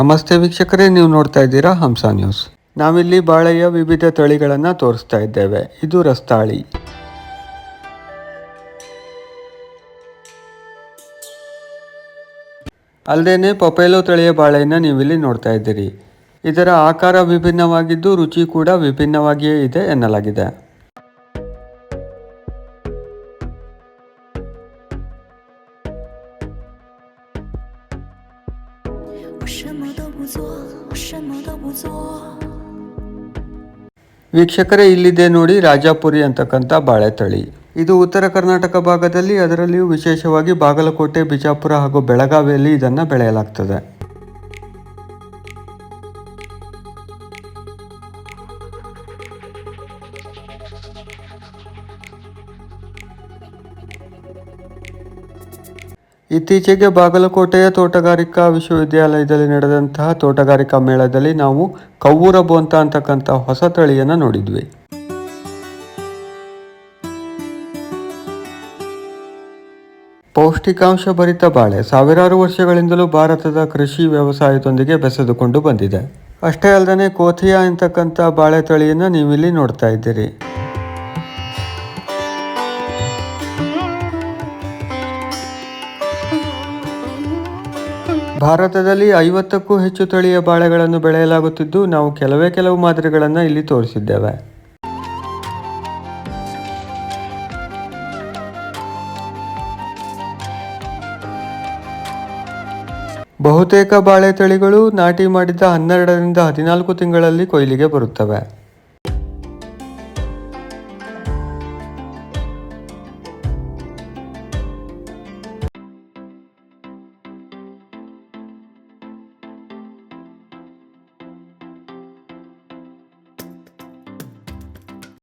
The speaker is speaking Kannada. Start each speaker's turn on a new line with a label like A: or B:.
A: ನಮಸ್ತೆ ವೀಕ್ಷಕರೇ, ನೀವು ನೋಡ್ತಾ ಇದ್ದೀರಾ ಹಂಸ ನ್ಯೂಸ್. ನಾವಿಲ್ಲಿ ಬಾಳೆಯ ವಿವಿಧ ತಳಿಗಳನ್ನು ತೋರಿಸ್ತಾ ಇದ್ದೇವೆ. ಇದು ರಸ್ತಾಳಿ. ಅಲ್ಲದೆ ಪಪೇಲೋ ತಳಿಯ ಬಾಳೆಯನ್ನು ನೀವಿಲ್ಲಿ ನೋಡ್ತಾ ಇದ್ದೀರಿ. ಇದರ ಆಕಾರ ವಿಭಿನ್ನವಾಗಿದ್ದು, ರುಚಿ ಕೂಡ ವಿಭಿನ್ನವಾಗಿಯೇ ಇದೆ ಎನ್ನಲಾಗಿದೆ. ವೀಕ್ಷಕರೇ, ಇಲ್ಲಿದೆ ನೋಡಿ ರಾಜಾಪುರಿ ಅಂತಕ್ಕಂಥ ಬಾಳೆ ತಳಿ ಇದು ಉತ್ತರ ಕರ್ನಾಟಕ ಭಾಗದಲ್ಲಿ, ಅದರಲ್ಲಿಯೂ ವಿಶೇಷವಾಗಿ ಬಾಗಲಕೋಟೆ, ಬಿಜಾಪುರ ಹಾಗೂ ಬೆಳಗಾವಿಯಲ್ಲಿ ಇದನ್ನು ಬೆಳೆಯಲಾಗ್ತದೆ. ಇತ್ತೀಚೆಗೆ ಬಾಗಲಕೋಟೆಯ ತೋಟಗಾರಿಕಾ ವಿಶ್ವವಿದ್ಯಾಲಯದಲ್ಲಿ ನಡೆದಂತಹ ತೋಟಗಾರಿಕಾ ಮೇಳದಲ್ಲಿ ನಾವು ಕವ್ವೂರ ಬೋಂತ ಅಂತಕ್ಕಂಥ ಹೊಸ ತಳಿಯನ್ನು ನೋಡಿದ್ವಿ. ಪೌಷ್ಟಿಕಾಂಶ ಭರಿತ ಬಾಳೆ ಸಾವಿರಾರು ವರ್ಷಗಳಿಂದಲೂ ಭಾರತದ ಕೃಷಿ ವ್ಯವಸಾಯದೊಂದಿಗೆ ಬೆಸೆದುಕೊಂಡು ಬಂದಿದೆ. ಅಷ್ಟೇ ಅಲ್ಲದೆ ಕೋಥಿಯಾ ಅಂತಕ್ಕಂಥ ಬಾಳೆ ತಳಿಯನ್ನು ನೀವಿಲ್ಲಿ ನೋಡ್ತಾ ಇದ್ದೀರಿ. ಭಾರತದಲ್ಲಿ ಐವತ್ತಕ್ಕೂ ಹೆಚ್ಚು ತಳಿಯ ಬಾಳೆಗಳನ್ನು ಬೆಳೆಯಲಾಗುತ್ತಿದ್ದು, ನಾವು ಕೆಲವೇ ಕೆಲವು ಮಾದರಿಗಳನ್ನು ಇಲ್ಲಿ ತೋರಿಸಿದ್ದೇವೆ. ಬಹುತೇಕ ಬಾಳೆ ತಳಿಗಳು ನಾಟಿ ಮಾಡಿದ ಹನ್ನೆರಡರಿಂದ ಹದಿನಾಲ್ಕು ತಿಂಗಳಲ್ಲಿ ಕೊಯ್ಲಿಗೆ ಬರುತ್ತವೆ.